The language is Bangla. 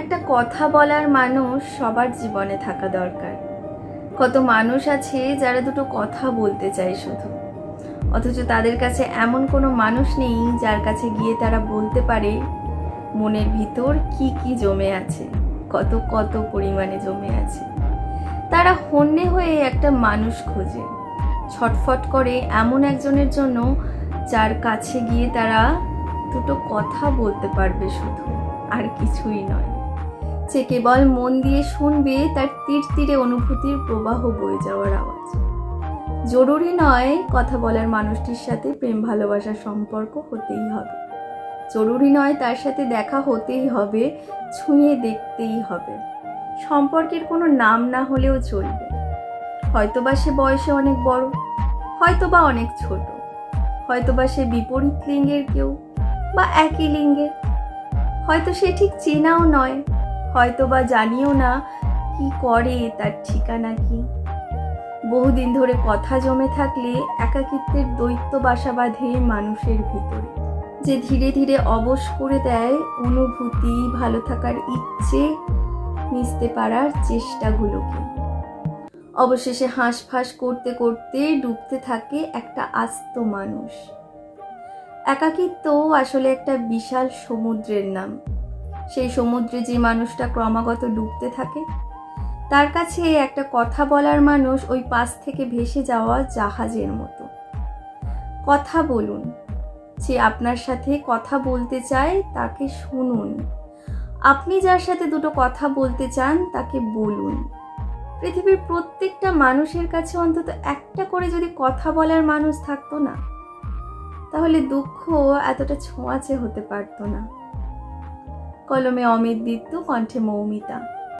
একটা কথা বলার মানুষ সবার জীবনে থাকা দরকার। কত মানুষ আছে যারা দুটো কথা বলতে চায় শুধু। অথচ তাদের কাছে এমন কোনো মানুষ নেই যার কাছে গিয়ে তারা বলতে পারে, মনের ভিতর কি কি জমে আছে, কত কত পরিমাণে জমে আছে। তারা হন্যে হয়ে একটা মানুষ খোঁজে, ছটফট করে এমন একজনের জন্য যার কাছে গিয়ে তারা দুটো কথা বলতে পারবে শুধু, আর কিছুই নয়। যে কেবল মন দিয়ে শুনবে, তার তীর তীরে অনুভূতির প্রবাহ বয়ে যাওয়ার আওয়াজ। জরুরি নয় কথা বলার মানুষটির সাথে প্রেম ভালোবাসার সম্পর্ক হতেই হবে। জরুরি নয় তার সাথে দেখা হতেই হবে, ছুঁয়ে দেখতেই হবে। সম্পর্কের কোনো নাম না হলেও চলবে। হয়তোবা সে বয়সে অনেক বড়, হয়তোবা অনেক ছোট, হয়তোবা সে বিপরীত লিঙ্গের কেউ বা একই লিঙ্গের। হয়তো সে ঠিক চেনাও নয় হয়তো বা জানিও না কি করে তার ঠিকানা কি। বহুদিন ধরে কথা জমে থাকলে একাকিত্বের দৈত্য বাসা বাঁধে মানুষের ভিতরে। যে ধীরে ধীরে অবশ করে দেয় অনুভূতি ভালো থাকার ইচ্ছে মিশতে পারার চেষ্টাগুলোকে। অবশেষে হাঁসফাঁস করতে করতে ডুবতে থাকে একটা আস্ত মানুষ। একাকিত্ব আসলে একটা বিশাল সমুদ্রের নাম। সেই সমুদ্রে যে মানুষটা ক্রমাগত ডুবতে থাকে, তার কাছে একটা কথা বলার মানুষ ওই পাশ থেকে ভেসে যাওয়া জাহাজের মতো। কথা বলুন, যে আপনার সাথে কথা বলতে চায় তাকে শুনুন। আপনি যার সাথে দুটো কথা বলতে চান তাকে বলুন। পৃথিবীর প্রত্যেকটা মানুষের কাছে অন্তত একটা করে যদি কথা বলার মানুষ থাকতো না, তাহলে দুঃখ এতটা ছোঁয়াচে হতে পারতো না। কলমে অমিত দিত্য কণ্ঠে মৌমিতা।